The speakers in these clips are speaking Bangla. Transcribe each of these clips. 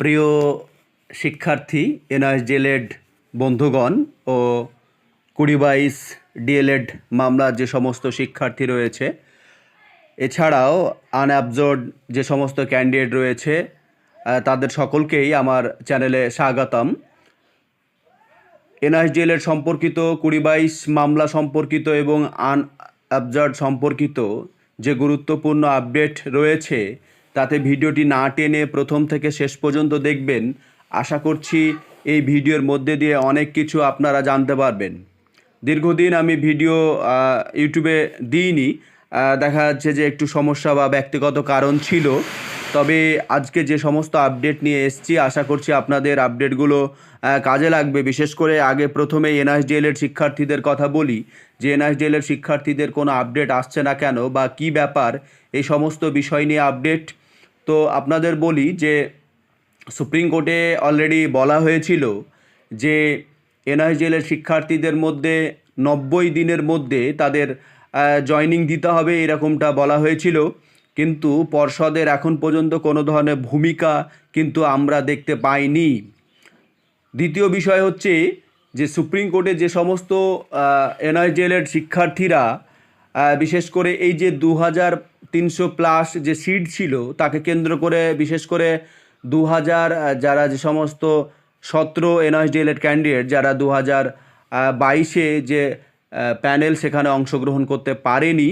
প্রিয় শিক্ষার্থী এনআইএস ডিএলএড বন্ধুগণ ও কুড়ি বাইশ ডিএলএড মামলার যে সমস্ত শিক্ষার্থী রয়েছে, এছাড়াও আনঅ্যাবজর্ড যে সমস্ত ক্যান্ডিডেট রয়েছে তাদের সকলকেই আমার চ্যানেলে স্বাগতম। এনআইএসডিএলের সম্পর্কিত কুড়ি বাইশ মামলা সম্পর্কিত এবং আনঅবজার্ভ সম্পর্কিত যে গুরুত্বপূর্ণ আপডেট রয়েছে তাতে ভিডিওটি না টেনে প্রথম থেকে শেষ পর্যন্ত দেখবেন। আশা করছি এই ভিডিওর মধ্যে দিয়ে অনেক কিছু আপনারা জানতে পারবেন। দীর্ঘদিন আমি ভিডিও ইউটিউবে দিইনি। দেখা যাচ্ছে যে একটু সমস্যা বা ব্যক্তিগত কারণ ছিল। তবে আজকে যে সমস্ত আপডেট নিয়ে এসেছি, আশা করছি আপনাদের আপডেটগুলো কাজে লাগবে। বিশেষ করে আগে প্রথমে এনআইএসডিএল এর শিক্ষার্থীদের কথা বলি। যে এনআইএসডিএল এর শিক্ষার্থীদের কোনো আপডেট আসছে না কেন বা কি ব্যাপার, এই সমস্ত বিষয় নিয়ে আপডেট তো আপনাদের বলি যে সুপ্রিম কোর্টে অলরেডি বলা হয়েছিল যে এনআইজিএলের শিক্ষার্থীদের মধ্যে নব্বই দিনের মধ্যে তাদের জয়নিং দিতে হবে এরকমটা বলা হয়েছিল। কিন্তু পর্ষদের এখন পর্যন্ত কোনো ধরনের ভূমিকা কিন্তু আমরা দেখতে পাইনি। দ্বিতীয় বিষয় হচ্ছে যে সুপ্রিম কোর্টে যে সমস্ত এনআইজিএলের শিক্ষার্থীরা বিশেষ করে এই যে দু হাজার তিনশো প্লাস যে সিট ছিল, তাকে কেন্দ্র করে বিশেষ করে দু হাজার যারা যে সমস্ত সতেরো এনআইজেলের ক্যান্ডিডেট, যারা দু হাজার বাইশে যে প্যানেল সেখানে অংশগ্রহণ করতে পারেনি,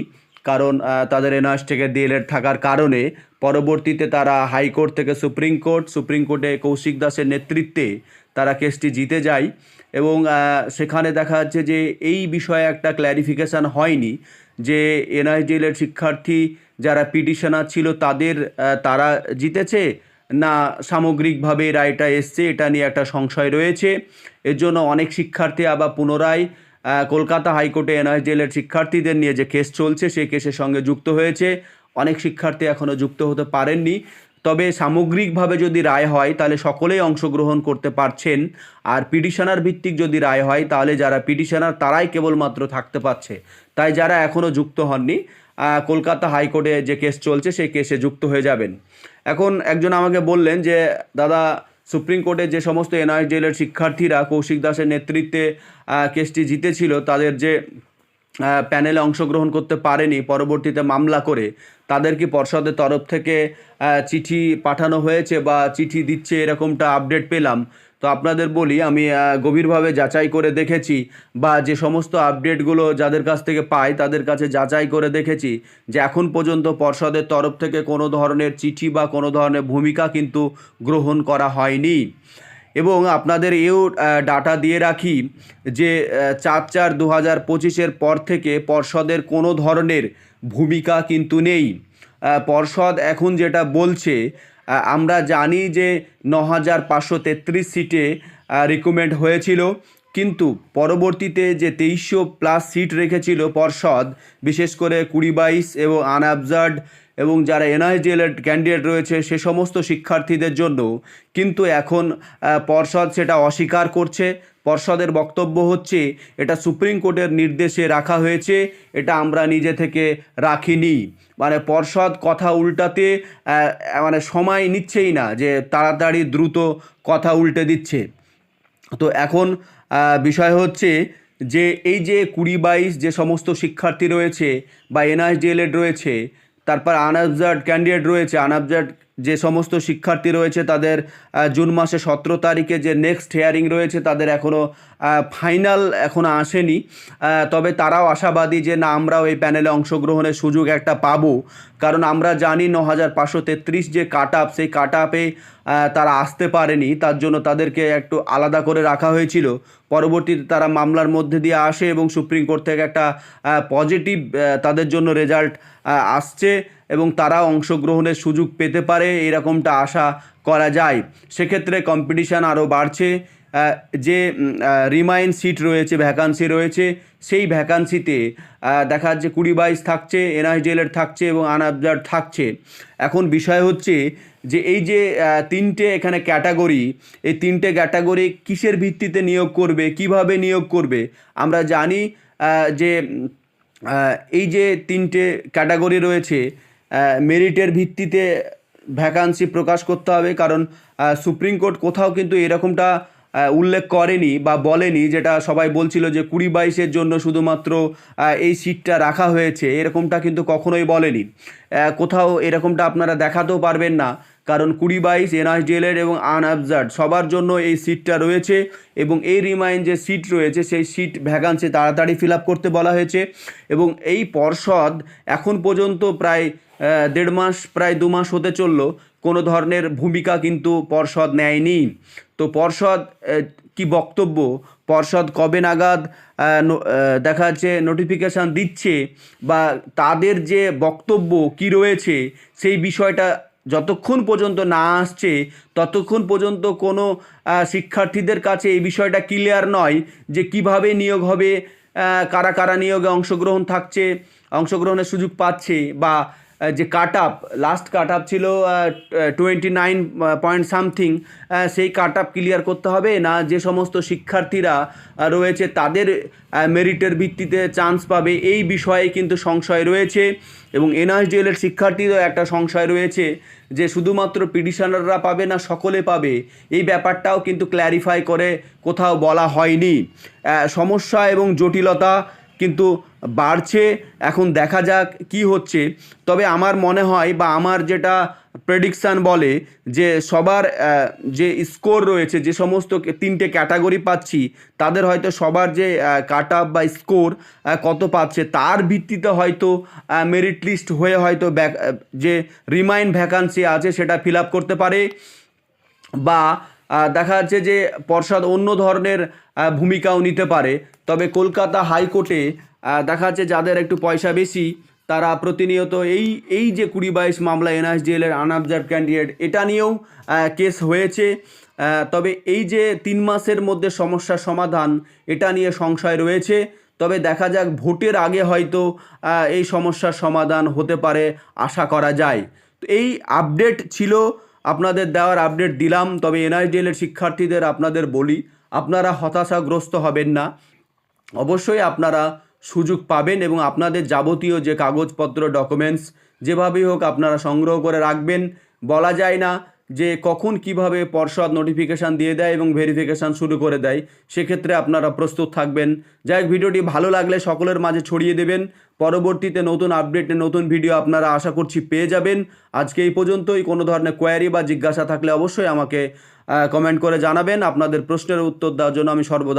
কারণ তাদের এনআইএস থেকে ডিএলএড থাকার কারণে পরবর্তীতে তারা হাইকোর্ট থেকে সুপ্রিম কোর্ট, সুপ্রিম কোর্টে কৌশিক দাসের নেতৃত্বে তারা কেসটি জিতে যায় এবং সেখানে দেখা যাচ্ছে যে এই বিষয়ে একটা ক্ল্যারিফিকেশান হয়নি। যে এনআইজিএলের শিক্ষার্থী যারা পিটিশনার ছিল তাদের তারা জিতেছে? না, সামগ্রিকভাবে রায়টা এসছে, এটা নিয়ে একটা সংশয় রয়েছে। এর জন্য অনেক শিক্ষার্থী আবার পুনরায় কলকাতা হাইকোর্টে এনআইজিএলের শিক্ষার্থীদের নিয়ে যে কেস চলছে, সেই কেসের সঙ্গে যুক্ত হয়েছে। অনেক শিক্ষার্থী এখনও যুক্ত হতে পারেননি। তবে সামগ্রিকভাবে যদি রায় হয়, তাহলে সকলেই অংশগ্রহণ করতে পারছেন। আর পিটিশনার ভিত্তিক যদি রায় হয়, তাহলে যারা পিটিশনার, তারাই কেবলমাত্র থাকতে পারছে। তাই যারা এখনও যুক্ত হননি কলকাতা হাইকোর্টে যে কেস চলছে, সেই কেসে যুক্ত হয়ে যাবেন। এখন একজন আমাকে বললেন যে, দাদা, সুপ্রিম কোর্টে যে সমস্ত এনআইডিএলের শিক্ষার্থীরা কৌশিক দাসের নেতৃত্বে কেসটি জিতেছিল, তাদের যে প্যানেলে অংশগ্রহণ করতে পারেনি, পরবর্তীতে মামলা করে। তাদের কি পর্ষদের তরফ থেকে চিঠি পাঠানো হয়েছে বা চিঠি দিচ্ছে এরকমটা আপডেট পেলাম? তো আপনাদের বলি, আমি গভীরভাবে যাচাই করে দেখেছি বা যে সমস্ত আপডেটগুলো যাদের কাছ থেকে পাই, তাদের কাছে যাচাই করে দেখেছি যে এখন পর্যন্ত পর্ষদের তরফ থেকে কোনো ধরনের চিঠি বা কোনো ধরনের ভূমিকা কিন্তু গ্রহণ করা হয়নি। এবং আপনাদের এও ডাটা দিয়ে রাখি যে চার চার দু হাজার পঁচিশের পর থেকে পর্ষদের কোনো ধরনের ভূমিকা কিন্তু নেই। পর্ষদ এখন যেটা বলছে আমরা জানি যে ন হাজার পাঁচশো তেত্রিশ সিটে রিকমেন্ড হয়েছিল, কিন্তু পরবর্তীতে যে তেইশশো প্লাস সিট রেখেছিল পর্ষদ, বিশেষ করে কুড়ি বাইশ এবং আনঅবজার্ড এবং যারা এনআইডিএলের ক্যান্ডিডেট রয়েছে, সে সমস্ত শিক্ষার্থীদের জন্য কিন্তু এখন পর্ষদ সেটা অস্বীকার করছে। পর্ষদের বক্তব্য হচ্ছে, এটা সুপ্রিম কোর্টের নির্দেশে রাখা হয়েছে, এটা আমরা নিজে থেকে রাখিনি। মানে পর্ষদ কথা উল্টাতে মানে সময় নিচ্ছেই না যে তাড়াতাড়ি দ্রুত কথা উল্টে দিচ্ছে। তো এখন বিষয় হচ্ছে যে এই যে কুড়ি বাইশ যে সমস্ত শিক্ষার্থী রয়েছে বা এনআইডিএলএড রয়েছে তারপর আনঅবজার্ভ ক্যান্ডিডেট রয়েছে। আনঅবজার্ভ যে সমস্ত শিক্ষার্থী রয়েছে তাদের জুন মাসে সতেরো তারিখে যে নেক্সট হেয়ারিং রয়েছে তাদের এখনও ফাইনাল এখনও আসেনি। তবে তারাও আশাবাদী যে না, আমরাও এই প্যানেলে অংশগ্রহণের সুযোগ একটা পাবো। কারণ আমরা জানি ন হাজার পাঁচশো তেত্রিশ যে কাট আপ সেই কাট আপে তারা আসতে পারেনি। তার জন্য তাদেরকে একটু আলাদা করে রাখা হয়েছিল। পরবর্তীতে তারা মামলার মধ্যে দিয়ে আসে এবং সুপ্রিম কোর্ট থেকে একটা পজিটিভ তাদের জন্য রেজাল্ট আসছে। এবং তারা অংশগ্রহণের সুযোগ পেতে পারে, এরকমটা আশা করা যায়। সেক্ষেত্রে কম্পিটিশান আরও বাড়ছে। যে রিমাইন সিট রয়েছে ভ্যাকান্সি রয়েছে, সেই ভ্যাকান্সিতে দেখা যাচ্ছে কুড়ি বাইশ থাকছে এনআইডিএলের থাকছে এবং আনঅবজার্ভ থাকছে। এখন বিষয় হচ্ছে যে, এই যে তিনটে এখানে ক্যাটাগরি এই তিনটে ক্যাটাগরি কিসের ভিত্তিতে নিয়োগ করবে, কীভাবে নিয়োগ করবে, আমরা জানি যে এই যে তিনটে ক্যাটাগরি রয়েছে মেরিটের ভিত্তিতে ভ্যাকান্সি প্রকাশ করতে হবে। কারণ সুপ্রিম কোর্ট কোথাও কিন্তু এরকমটা উল্লেখ করেনি বা বলেনি যেটা সবাই বলছিল যে কুড়ি বাইশের জন্য শুধুমাত্র এই সিটটা রাখা হয়েছে। এরকমটা কিন্তু কখনোই বলেনি। কোথাও এরকমটা আপনারা দেখাতেও পারবেন না। কারণ কুড়ি বাইশ এনআইডিএলের এবং আনঅবজার্ড সবার জন্য এই সিটটা রয়েছে এবং এই রিমাইন যে সিট রয়েছে, সেই সিট ভ্যাকান্সি তাড়াতাড়ি ফিল করতে বলা হয়েছে। এবং এই পর্ষদ এখন পর্যন্ত প্রায় দেড় মাস, প্রায় দু মাস হতে চলল। কোনো ধরনের ভূমিকা কিন্তু পর্ষদ নেয়নি। তো পর্ষদ কি বক্তব্য? পর্ষদ কবে নাগাদ দেখা যাচ্ছে নোটিফিকেশান দিচ্ছে বা তাদের যে বক্তব্য কি রয়েছে সেই বিষয়টা যতক্ষণ পর্যন্ত না আসছে, ততক্ষণ পর্যন্ত কোনো শিক্ষার্থীদের কাছে এই বিষয়টা ক্লিয়ার নয় যে কীভাবে নিয়োগ হবে কারা কারা নিয়োগে অংশগ্রহণ থাকছে, অংশগ্রহণের সুযোগ পাচ্ছে বা যে cut up last cut up ছিল টোয়েন্টি নাইন পয়েন্ট সামথিং সেই কাট আপ ক্লিয়ার করতে হবে না, যে সমস্ত শিক্ষার্থীরা রয়েছে তাদের মেরিটের ভিত্তিতে চান্স পাবে, এই বিষয়ে কিন্তু সংশয় রয়েছে। এবং এনআইডিএলের শিক্ষার্থীরও একটা সংশয় রয়েছে, যে শুধুমাত্র পিটিশনাররা পাবে না, সকলে পাবে। এই ব্যাপারটাও কিন্তু ক্ল্যারিফাই করে কোথাও বলা হয়নি। সমস্যা এবং জটিলতা কিন্তু বাড়ছে। এখন দেখা যাক কি হচ্ছে। তবে আমার মনে হয় বা আমার যেটা প্রেডিকশান বলে যে সবার যে স্কোর রয়েছে, যে সমস্ত তিনটে ক্যাটাগরি পাচ্ছি, তাদের হয়তো সবার যে কাট আপ বা স্কোর কত পাচ্ছে, তার ভিত্তিতে হয়তো মেরিট লিস্ট হয়ে হয়তো যে রিমাইন্ড ভ্যাকান্সি আছে সেটা ফিল আপ করতে পারে। বা দেখা যাচ্ছে যে পর্ষদ অন্য ধরনের ভূমিকাও নিতে পারে। তবে কলকাতা হাইকোর্টে দেখা যাচ্ছে যাদের একটু পয়সা বেশি, তারা প্রতিনিয়ত এই এই যে কুড়ি বাইশ মামলা এনআইএসডিএল এর আনঅবজার্ভ ক্যান্ডিডেট এটা নিয়েও কেস হয়েছে। তবে এই যে তিন মাসের মধ্যে সমস্যার সমাধান, এটা নিয়ে সংশয় রয়েছে। তবে দেখা যাক ভোটের আগে হয়তো এই সমস্যার সমাধান হতে পারে, আশা করা যায়। তো এই আপডেট ছিল আপনাদের দেওয়ার আপডেট দিলাম, তবে এনআইডিএলের শিক্ষার্থীদের আপনাদের বলি, আপনারা হতাশাগ্রস্ত হবেন না। অবশ্যই আপনারা সুযোগ পাবেন এবং আপনাদের যাবতীয় যে কাগজপত্র ডকুমেন্টস যেভাবেই হোক আপনারা সংগ্রহ করে রাখবেন। বলা যায় না যে কখন কীভাবে পর্ষদ নোটিফিকেশান দিয়ে দেয় এবং ভেরিফিকেশান শুরু করে দেয়, সেক্ষেত্রে আপনারা প্রস্তুত থাকবেন। যাই ভিডিওটি ভালো লাগলে সকলের মাঝে ছড়িয়ে দেবেন। পরবর্তীতে নতুন আপডেটে নতুন ভিডিও আপনারা আশা করছি পেয়ে যাবেন। আজকে এই পর্যন্তই। কোনো ধরনের কোয়ারি বা জিজ্ঞাসা থাকলে অবশ্যই আমাকে কমেন্ট করে জানাবেন। আপনাদের প্রশ্নের উত্তর দেওয়ার জন্য আমি সর্বদা